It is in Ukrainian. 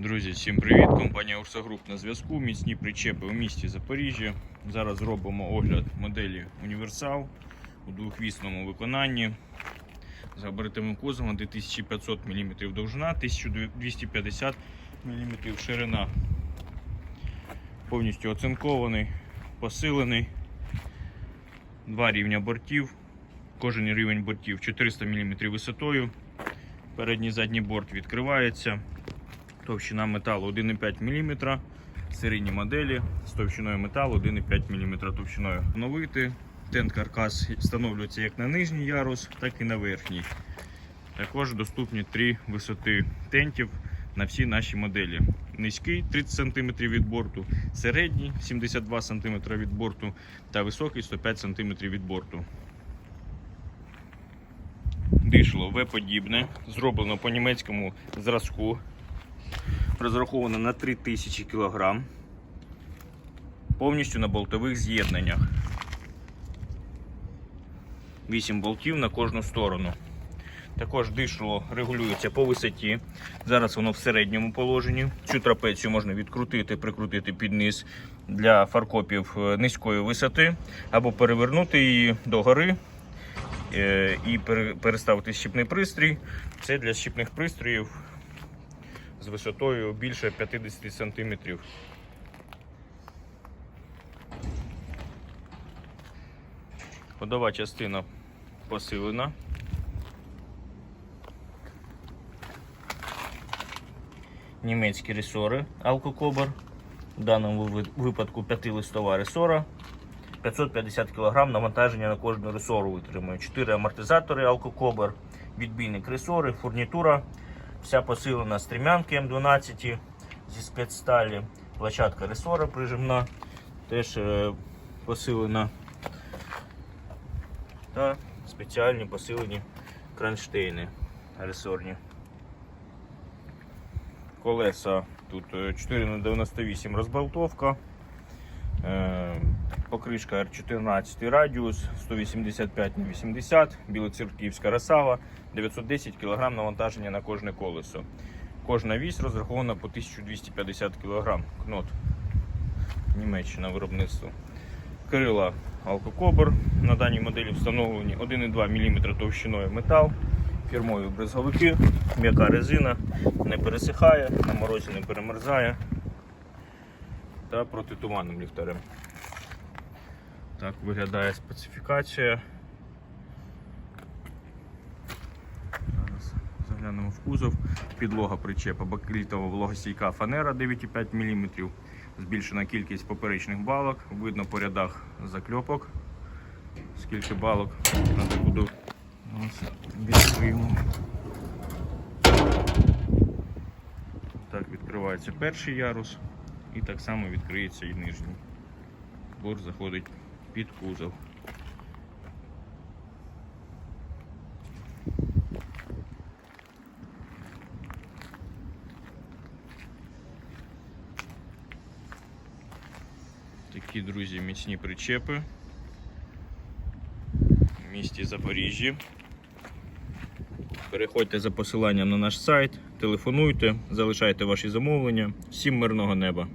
Друзі, всім привіт! Компанія Урса Груп на зв'язку. Міцні причепи у місті Запоріжжя. Зараз зробимо огляд моделі Універсал у двохвісному виконанні з габаритами кузова 2500 мм довжина, 1250 мм ширина. Повністю оцинкований, посилений. Два рівня бортів. Кожен рівень бортів 400 мм висотою. Передній задній борт відкривається. Товщина металу 1,5 мм. Серійні моделі з товщиною металу 1,5 мм товщиною. Встановити тент каркас встановлюється як на нижній ярус, так і на верхній. Також доступні три висоти тентів на всі наші моделі. Низький 30 см від борту, середній 72 см від борту та високий 105 см від борту. Дишло В-подібне, зроблено по німецькому зразку розрахована на 3000 кг. Повністю на болтових з'єднаннях. 8 болтів на кожну сторону. Також дишло регулюється по висоті. Зараз воно в середньому положенні. Цю трапецію можна відкрутити, прикрутити під низ для фаркопів е, низької висоти, або перевернути її догори е, і переставити щіпний пристрій. Це для щіпних пристроїв з висотою більше 50 см. Ходова частина посилена. Німецькі ресори алкокобр. В даному випадку 5-листова ресора. 550 кг навантаження на кожну ресору витримує. 4 амортизатори алкокобр, відбійник ресори, фурнітура Вся посилена стрімянки М12 зі спецсталі, площадка ресора прижимна, теж е, посилена. Та спеціальні посилені кронштейни ресорні. Колеса тут е, 4х98 розбалтовка, е, покришка R14 радіус 185 на 80 білоцерківська росава, 910 кг навантаження на кожне колесо. Кожна вісь розрахована по 1250 кг. Кнот Німеччина виробництво. Крила алкокобр. На даній моделі встановлені 1,2 мм товщиною метал, фірмові бризговики, м'яка резина, не пересихає, на морозі не перемерзає та протитуманним ліхтарем. Так виглядає специфікація. Зараз заглянемо в кузов. Підлога причепа бакелітова вологостійка фанера 9,5 мм. Збільшена кількість поперечних балок. Видно по рядах закльопок. Скільки балок треба буду відкриємо. Так відкривається перший ярус і так само відкриється і нижній. Бор заходить під кузов. Такі, друзі, міцні причепи в місті Запоріжжі. Переходьте за посиланням на наш сайт, телефонуйте, залишайте ваші замовлення. Всім мирного неба!